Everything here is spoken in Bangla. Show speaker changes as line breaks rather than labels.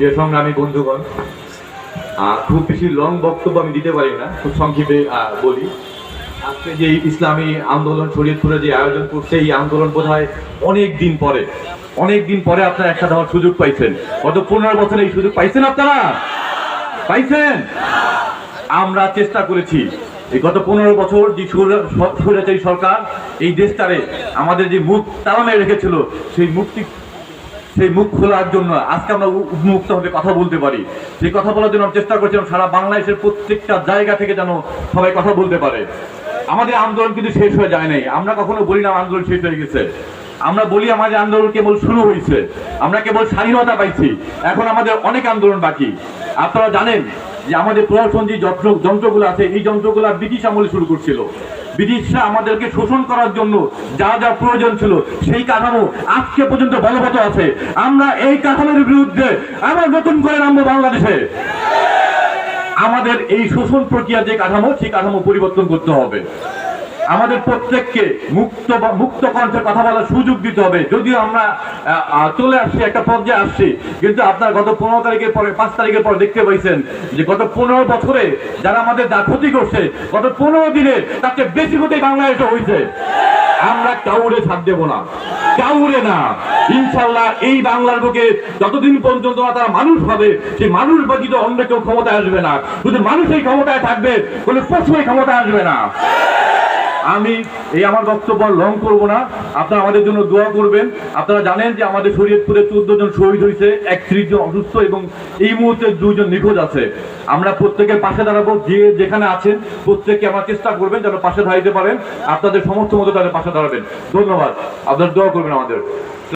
প্রিয় সংগ্রামী বন্ধুগণ খুব বেশি লং বক্তব্য আমি দিতে পারি না, খুব সংক্ষেপে বলি। আজকে যে ইসলামী আন্দোলন শরীয়তপুরে যে আয়োজন করছে, এই আন্দোলন বোধ হয় অনেক দিন পরে, অনেক দিন পরে আপনারা একসাথে হওয়ার সুযোগ পাইছেন। গত পনেরো বছর এই সুযোগ পাইছেন আপনারা? পাইছেন? আমরা চেষ্টা করেছি এই গত পনেরো বছর যে স্বৈরা- স্বৈরাচারী সরকার এই দেশটারে আমাদের যে মুখ তালামে রেখেছিল, সেই মুক্তি সেই মুখ খোলার জন্য আজকে আমরা উ- উন্মুক্ত ভাবে কথা বলতে পারি। সেই কথা বলার জন্য চেষ্টা করছিলাম সারা বাংলাদেশের প্রত্যেকটা জায়গা থেকে যেন সবাই কথা বলতে পারে। আমাদের আন্দোলন কিন্তু শেষ হয়ে যায় নাই। আমরা কখনো বলি না আন্দোলন শেষ হয়ে গেছে। আমরা বলি আমাদের আন্দোলন কেবল শুরু হয়েছে। আমরা কেবল স্বাধীনতা পাইছি। এখন আমাদের অনেক আন্দোলন বাকি। আপনারা জানেন যে আমাদের প্রশাসন যে যন্ত্র যন্ত্রগুলো আছে। এই যন্ত্রগুলো ব্রিটিশ আমলে শুরু করছিল। ব্রিটিশরা আমাদেরকে শোষণ করার জন্য যা যা প্রয়োজন ছিল, সেই কাঠামো আজকে পর্যন্ত বলবৎ আছে। আমরা এই কাঠামোর বিরুদ্ধে আবার নতুন করে নামবো বাংলাদেশে। আমাদের এই শোষণ প্রক্রিয়া যে কাঠামো, সেই কাঠামো পরিবর্তন করতে হবে। আমাদের প্রত্যেককে মুক্ত মুক্ত কণ্ঠে কথা বলার সুযোগ দিতে হবে। যদিও আমরা চলে আসছি, একটা পর্যায়ে আসছি, কিন্তু আপনার গত পনেরো তারিখের পরে, পাঁচ তারিখের পরে দেখতে পাইছেন যে গত পনেরো বছরে যারা আমাদের যা ক্ষতি করছে, গত পনেরো দিনে তার চেয়ে বেশি ক্ষতি বাংলাদেশে হয়েছে আমরা কাউরে ছাড় দেবো না। কাউরে না। ইনশাল্লাহ এই বাংলার বুকে যতদিন পর্যন্ত না তারা মানুষ হবে, সেই মানুষ ব্যতীত অন্য কেউ ক্ষমতায় আসবে না। শুধু মানুষই ক্ষমতায় থাকবে কোনো পশুই ক্ষমতায় আসবে না। আমি এই আমার বক্তব্য লং করব না। আপনারা আমাদের জন্য দোয়া করবেন। আপনারা জানেন যে আমাদের শরীয়তপুরে চোদ্দ জন শহীদ হয়েছে, একত্রিশ জন অসুস্থ এবং এই মুহূর্তে দুইজন নিখোঁজ আছে। আমরা প্রত্যেকের পাশে দাঁড়াবো, যে যেখানে আছেন, প্রত্যেককে আমরা চেষ্টা করবেন যেন পাশে দাঁড়াইতে পারেন। আপনাদের সমস্ত মতো তাদের পাশে দাঁড়াবেন। ধন্যবাদ। আপনারা দোয়া করবেন আমাদের।